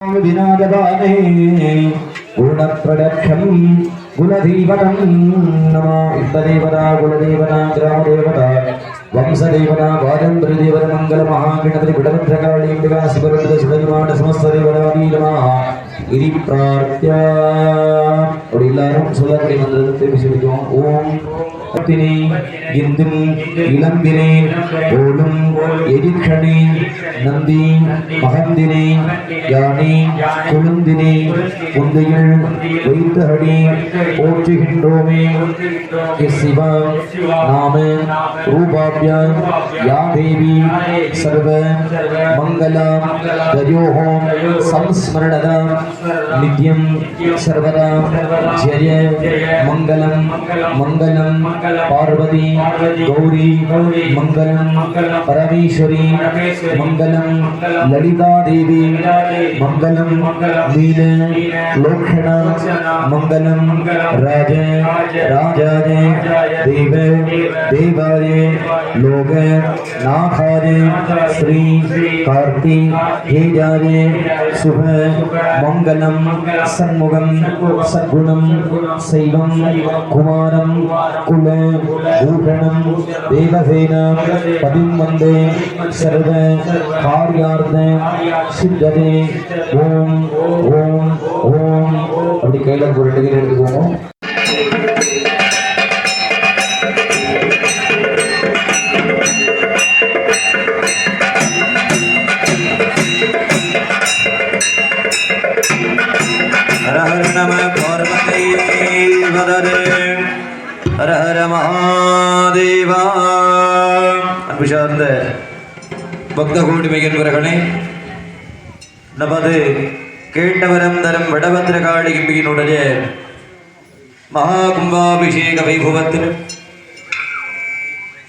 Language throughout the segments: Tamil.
विनादपादे गुणप्रदक्षं गुणदेवतं नमो इष्टदेवता कुलदेवता ग्रामदेवता वंशदेवता वाजन्द्रदेवतमङ्गलमहागणपतिगुडभद्रकाळीम्बिका शिवरुद्र सुधर्माण समस्तदेवता नमः इति प्रार्थ्या அப்படி எல்லாரும் சொல்லக்கூடிய மந்திரத்தை திருப்பி சொல்லிக்குவோம் ஓம் பத்தினி இந்தும் இளம்பினே ஓடும் எதிர்கணி நந்தி மகந்தினே யானே கொழுந்தினே முந்தையில் வைத்தகடி போற்றுகின்றோமே. சிவா நாம ரூபாபியா யா தேவி சர்வ தயோஹோம் நித்யம் சர்வதா ஜெய मंगलम मङ्गलं पार्वती गौरी मङ्गलं परमेश्वरी मंगलम ललिता देवी मङ्गलं नील लोक्षण मङ्गलं राज राजाय देव देवाय। लोक नाथाय श्री कार्ति हेजाय शुभ मङ्गलं सन्मुखं सद्गुणं சைவம் குமாரம் குல பூஷணம் தேவசேன பதிம் வந்தே சர்வ காரியார்த்த சித்ததே ஓம் ஓம் ஓம். அப்படி கையில ஒரு ரெண்டு கையில் எடுத்துக்கோங்க. ஹர நம வதரே ஹர ஹர மகாதேவா அன்பு சார்ந்த பக்த கோடி மையன்பர்களே நமது கேட்டவரம் தரம் வடபத்திரகாளி கிம்பியினுடைய மகா கும்பாபிஷேக வைபவத்தில்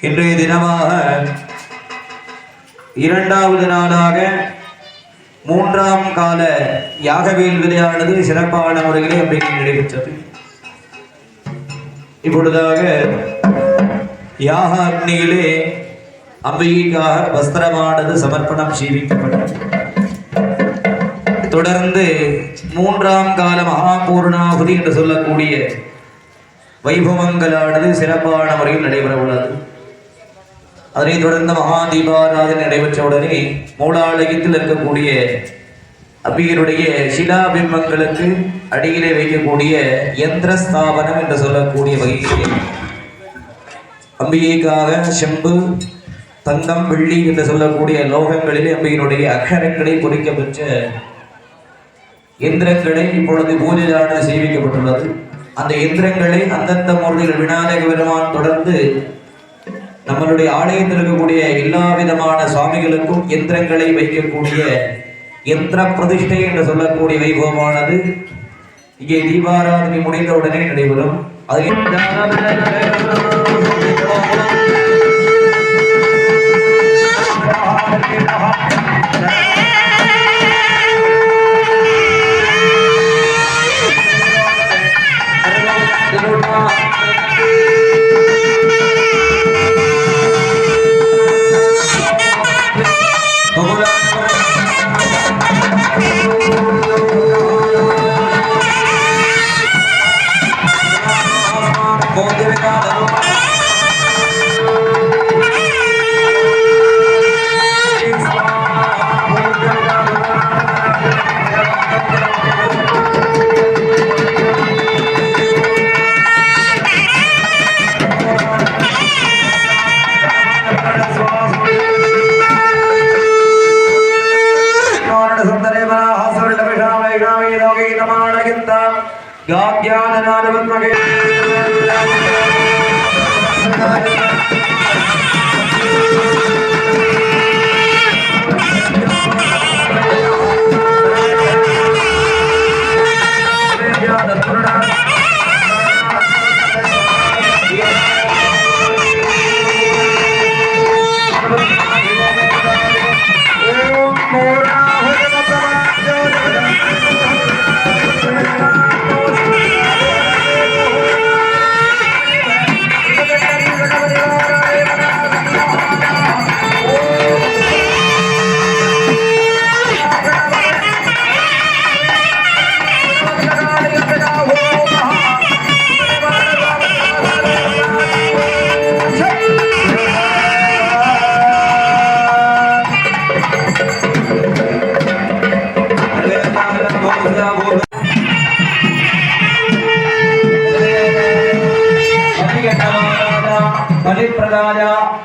இன்றைய தினமாக இரண்டாவது நாளாக மூன்றாம் கால யாகவேல் விளையானது சிறப்பான முறையிலே அன்றைக்கு நடைபெற்றது இப்பொழுதாக யாக அக்னியிலே அம்பிகைக்காக வஸ்திரமானது சமர்ப்பணம் சீவிக்கப்பட்டது தொடர்ந்து மூன்றாம் கால மகாபூர்ணாகுதி என்று சொல்லக்கூடிய வைபவங்களானது சிறப்பான முறையில் நடைபெற உள்ளது அதனைத் தொடர்ந்து மகா தீபாராதனை நடைபெற்ற உடனே மூலாலயத்தில் இருக்கக்கூடிய அம்பிகருடைய சிலாபிம்பங்களுக்கு அடியிலே வைக்கக்கூடிய யந்திர ஸ்தாபனம் என்று சொல்லக்கூடிய வகையிலே. அம்பிகைக்காக செம்பு தங்கம் வெள்ளி என்று சொல்லக்கூடிய லோகங்களிலே அம்பிகையினுடைய அக்ஷரங்களை பொறிக்கப்பெற்ற எந்திரங்களை இப்பொழுது பூஜையானது செய்விக்கப்பட்டுள்ளது அந்த எந்திரங்களை அந்தந்த முறையில் விநாயக பெருமான் தொடர்ந்து நம்மளுடைய ஆலயத்தில் இருக்கக்கூடிய எல்லா விதமான சுவாமிகளுக்கும் எந்திரங்களை வைக்கக்கூடிய யந்திர பிரதிஷ்டை என்று சொல்லக்கூடிய வைபவமானது இங்கே தீபாராதனை முடிந்த உடனே நடைபெறும் Thank you. गात्याननादवत्मगे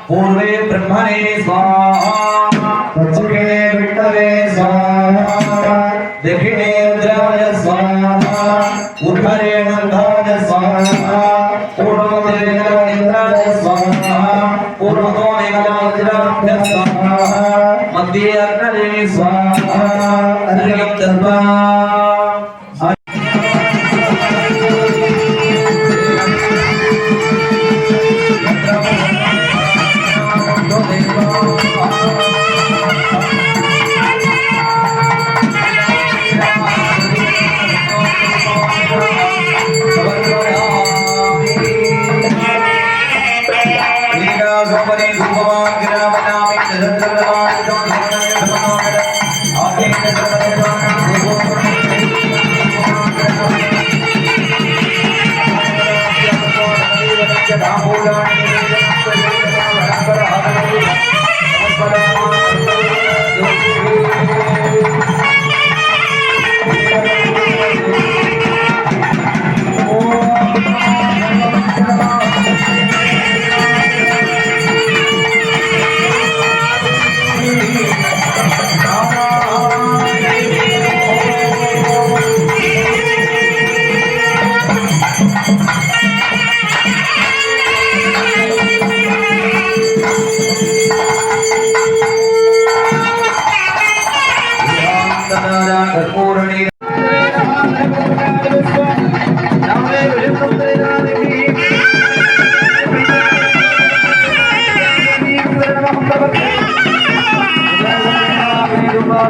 पूर्वे ब्रह्मणे स्वाहा। दक्षिणे विष्णवे स्वाहा। दक्षिणे रुद्राय स्वाहा। उत्तरे नन्दाय स्वाहा। पूर्वोत्तरे इंद्राय स्वाहा। पूर्वतो निगमाज्राभ्य स्वाहा। मध्ये अग्नये स्वाहा। दत्त्वा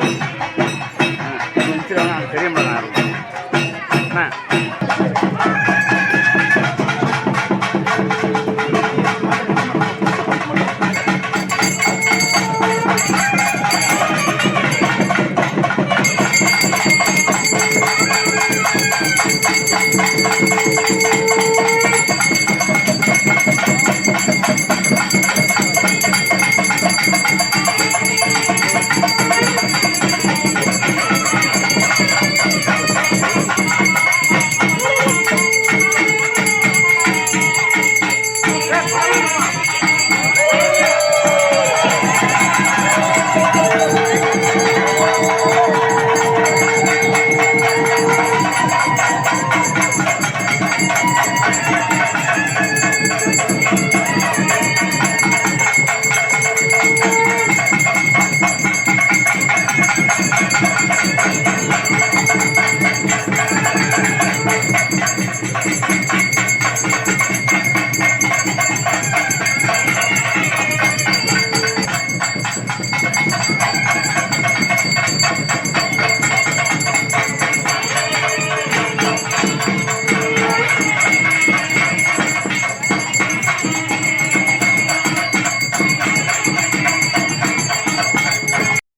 Thank you.